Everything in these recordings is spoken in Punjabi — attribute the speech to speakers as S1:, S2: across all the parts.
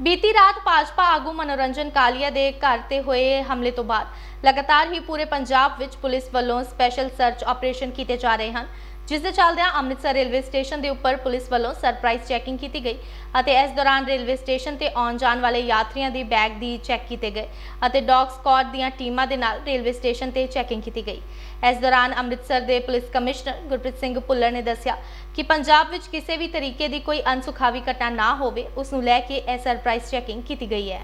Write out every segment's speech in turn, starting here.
S1: ਬੀਤੀ ਰਾਤ ਭਾਜਪਾ ਆਗੂ ਮਨੋਰੰਜਨ ਕਾਲੀਆ ਦੇ ਘਰ ਤੇ ਹੋਏ ਹਮਲੇ ਤੋਂ ਬਾਅਦ ਲਗਾਤਾਰ ਹੀ ਪੂਰੇ ਪੰਜਾਬ ਵਿੱਚ ਪੁਲਿਸ ਵੱਲੋਂ ਸਪੈਸ਼ਲ ਸਰਚ ਆਪਰੇਸ਼ਨ ਕੀਤੇ ਜਾ ਰਹੇ ਹਨ। ਜਿਸ ਦੇ ਚੱਲਦਿਆਂ ਅੰਮ੍ਰਿਤਸਰ ਰੇਲਵੇ ਸਟੇਸ਼ਨ ਦੇ ਉੱਪਰ ਪੁਲਿਸ ਵੱਲੋਂ ਸਰਪ੍ਰਾਈਜ਼ ਚੈਕਿੰਗ ਕੀਤੀ ਗਈ ਅਤੇ ਇਸ ਦੌਰਾਨ ਰੇਲਵੇ ਸਟੇਸ਼ਨ ਤੇ ਆਉਣ ਜਾਣ ਵਾਲੇ ਯਾਤਰੀਆਂ ਦੀ ਬੈਗ ਦੀ ਚੈੱਕ ਕੀਤੇ ਗਏ ਅਤੇ ਡੌਗ ਸਕਾਡ ਦੀਆਂ ਟੀਮਾਂ ਦੇ ਨਾਲ ਰੇਲਵੇ ਸਟੇਸ਼ਨ ਤੇ ਚੈਕਿੰਗ ਕੀਤੀ ਗਈ। ਇਸ ਦੌਰਾਨ ਅੰਮ੍ਰਿਤਸਰ ਦੇ ਪੁਲਿਸ ਕਮਿਸ਼ਨਰ ਗੁਰਪ੍ਰੀਤ ਸਿੰਘ ਭੁੱਲਰ ਨੇ ਦੱਸਿਆ ਕਿ ਪੰਜਾਬ ਵਿੱਚ ਕਿਸੇ ਵੀ ਤਰੀਕੇ ਦੀ ਕੋਈ ਅਨਸੁਖਾਵੀ ਘਟਨਾ ਨਾ ਹੋਵੇ, ਉਸ ਨੂੰ ਲੈ ਕੇ ਇਹ ਸਰਪ੍ਰਾਈਜ਼ ਚੈਕਿੰਗ ਕੀਤੀ ਗਈ ਹੈ।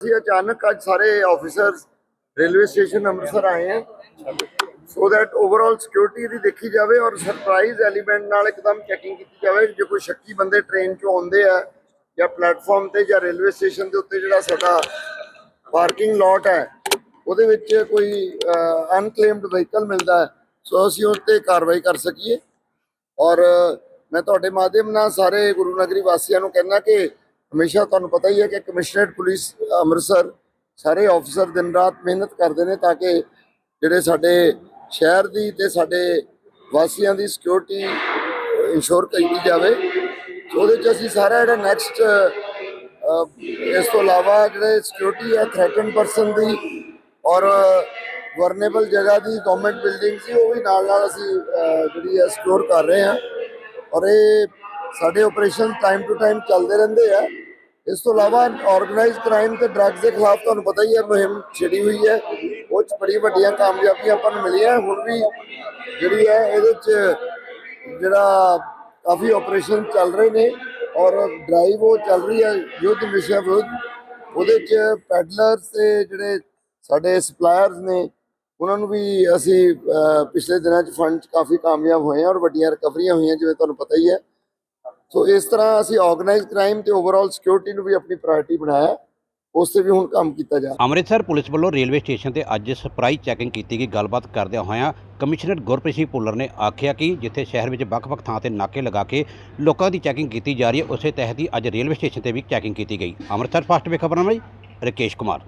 S2: ਅਸੀਂ ਅਚਾਨਕ ਅੱਜ ਸਾਰੇ ਆਫੀਸਰਸ ਰੇਲਵੇ ਸਟੇਸ਼ਨ ਅੰਮ੍ਰਿਤਸਰ ਆਏ हैं ਸੋ ਦੈਟ ਓਵਰਆਲ ਸਿਕਿਉਰਿਟੀ ਦੀ ਦੇਖੀ ਜਾਵੇ ਔਰ ਸਰਪ੍ਰਾਈਜ਼ ਐਲੀਮੈਂਟ ਨਾਲ ਇੱਕਦਮ ਚੈਕਿੰਗ ਕੀਤੀ ਜਾਵੇ, ਜੇ ਕੋਈ ਸ਼ੱਕੀ ਬੰਦੇ ਟ੍ਰੇਨ 'ਚੋਂ ਆਉਂਦੇ ਆ ਜਾਂ ਪਲੇਟਫਾਰਮ ਤੇ ਜਾਂ ਰੇਲਵੇ ਸਟੇਸ਼ਨ ਦੇ ਉੱਤੇ ਜਿਹੜਾ ਸਾਡਾ ਪਾਰਕਿੰਗ ਲੋਟ ਹੈ, ਉਹਦੇ ਵਿੱਚ ਕੋਈ ਅਨਕਲੇਮਡ ਵਹੀਕਲ ਮਿਲਦਾ ਹੈ ਸੋ ਅਸੀਂ ਉਸ ਤੇ ਕਾਰਵਾਈ ਕਰ ਸਕੀਏ। ਔਰ ਮੈਂ ਤੁਹਾਡੇ ਮਾਧਿਅਮ ਨਾਲ ਸਾਰੇ ਗੁਰੂ ਨਗਰੀ ਵਾਸੀਆਂ ਨੂੰ ਕਹਿਣਾ ਕਿ ਹਮੇਸ਼ਾ ਤੁਹਾਨੂੰ ਪਤਾ ਹੀ ਹੈ ਕਿ ਕਮਿਸ਼ਨਰੇਟ ਪੁਲਿਸ ਅੰਮ੍ਰਿਤਸਰ ਸਾਰੇ ਆਫੀਸਰ ਦਿਨ ਰਾਤ ਮਿਹਨਤ ਕਰਦੇ ਨੇ ਤਾਂ ਕਿ ਜਿਹੜੇ ਸਾਡੇ ਸ਼ਹਿਰ ਦੀ ਤੇ ਸਾਡੇ ਵਾਸੀਆਂ ਦੀ ਸਿਕਿਉਰਿਟੀ ਇੰਸ਼ੋਰ ਕੀਤੀ ਜਾਵੇ। ਉਹਦੇ ਚ ਅਸੀਂ ਸਾਰਾ ਜਿਹੜਾ ਨੈਕਸਟ ਇਸ ਤੋਂ ਇਲਾਵਾ ਜਿਹੜੇ ਸਿਕਿਉਰਿਟੀ ਹੈ ਥ੍ਰੈਟਨ ਪਰਸਨ ਦੀ ਔਰ ਵਰਨੇਬਲ ਜਗ੍ਹਾ ਦੀ ਗਵਰਨਮੈਂਟ ਬਿਲਡਿੰਗ ਸੀ, ਉਹ ਵੀ ਨਾਲ ਨਾਲ ਅਸੀਂ ਜਿਹੜੀ ਹੈ ਸਿਕਿਉਰ ਕਰ ਰਹੇ ਹਾਂ। ਔਰ ਇਹ ਸਾਡੇ ਆਪਰੇਸ਼ਨ ਟਾਈਮ ਟੂ ਟਾਈਮ ਚੱਲਦੇ ਰਹਿੰਦੇ ਆ। ਇਸ ਤੋਂ ਇਲਾਵਾ ਆਰਗੇਨਾਈਜ਼ਡ ਕ੍ਰਾਈਮ ਤੇ ਡਰੱਗਸ ਦੇ ਖਿਲਾਫ ਤੁਹਾਨੂੰ ਪਤਾ ਹੀ ਹੈ, ਮੁਹਿੰਮ ਛਿੜੀ ਹੋਈ ਹੈ। ਉਹ ਬੜੀ ਵੱਡੀਆਂ ਕਾਮਯਾਬੀਆਂ ਆਪਾਂ ਨੂੰ ਮਿਲੀਆਂ, ਹੁਣ ਵੀ ਜਿਹੜੀ ਹੈ ਇਹਦੇ ਚ ਜਿਹੜਾ ਕਾਫੀ ਆਪਰੇਸ਼ਨ ਚੱਲ ਰਹੇ ਨੇ ਔਰ ਡਰਾਈਵ ਉਹ ਚੱਲ ਰਹੀ ਹੈ ਯੁੱਧ ਨਸ਼ਾ ਵਿਰੁੱਧ। ਉਹਦੇ ਚ ਪੈਡਲਰ ਤੇ ਜਿਹੜੇ ਸਾਡੇ ਸਪਲਾਇਰਸ ਨੇ, ਉਹਨਾਂ ਨੂੰ ਵੀ ਅਸੀਂ ਪਿਛਲੇ ਦਿਨਾਂ ਚ ਫੰਡ ਚ ਕਾਫੀ ਕਾਮਯਾਬ ਹੋਏ ਹਾਂ ਔਰ ਵੱਡੀਆਂ ਰਿਕਵਰੀਆਂ ਹੋਈਆਂ, ਜਿਵੇਂ ਤੁਹਾਨੂੰ ਪਤਾ ਹੀ ਹੈ। ਸੋ ਇਸ ਤਰ੍ਹਾਂ ਅਸੀਂ ਆਰਗੇਨਾਈਜ਼ਡ ਕ੍ਰਾਈਮ ਤੇ ਓਵਰਆਲ ਸਿਕਿਉਰਿਟੀ ਨੂੰ ਵੀ ਆਪਣੀ ਪ੍ਰਾਇੋਰਟੀ ਬਣਾਇਆ। ਉਸ ਤੇ ਵੀ ਹੁਣ ਕੰਮ ਕੀਤਾ ਜਾ
S3: ਅੰਮ੍ਰਿਤਸਰ ਪੁਲਿਸ ਵੱਲੋਂ ਰੇਲਵੇ ਸਟੇਸ਼ਨ ਤੇ ਅੱਜ ਸਰਪ੍ਰਾਈਜ਼ ਚੈਕਿੰਗ ਕੀਤੀ ਗਈ। ਗੱਲਬਾਤ ਕਰਦਿਆਂ ਹੋਇਆਂ ਕਮਿਸ਼ਨਰ ਗੁਰਪ੍ਰੀਤ ਸਿੰਘ ਭੁੱਲਰ ਨੇ ਆਖਿਆ ਕਿ ਜਿੱਥੇ ਸ਼ਹਿਰ ਵਿੱਚ ਵੱਖ-ਵੱਖ ਥਾਂ ਤੇ ਨਾਕੇ ਲਗਾ ਕੇ ਲੋਕਾਂ ਦੀ ਚੈਕਿੰਗ ਕੀਤੀ ਜਾ ਰਹੀ ਹੈ, ਉਸੇ ਤਹਿਤ ਹੀ ਅੱਜ ਰੇਲਵੇ ਸਟੇਸ਼ਨ ਤੇ ਵੀ ਚੈਕਿੰਗ ਕੀਤੀ ਗਈ। ਅੰਮ੍ਰਿਤਸਰ ਫਸਟ ਵੇ ਖਬਰਾਂ ਲਈ ਰਕੇਸ਼ ਕੁਮਾਰ।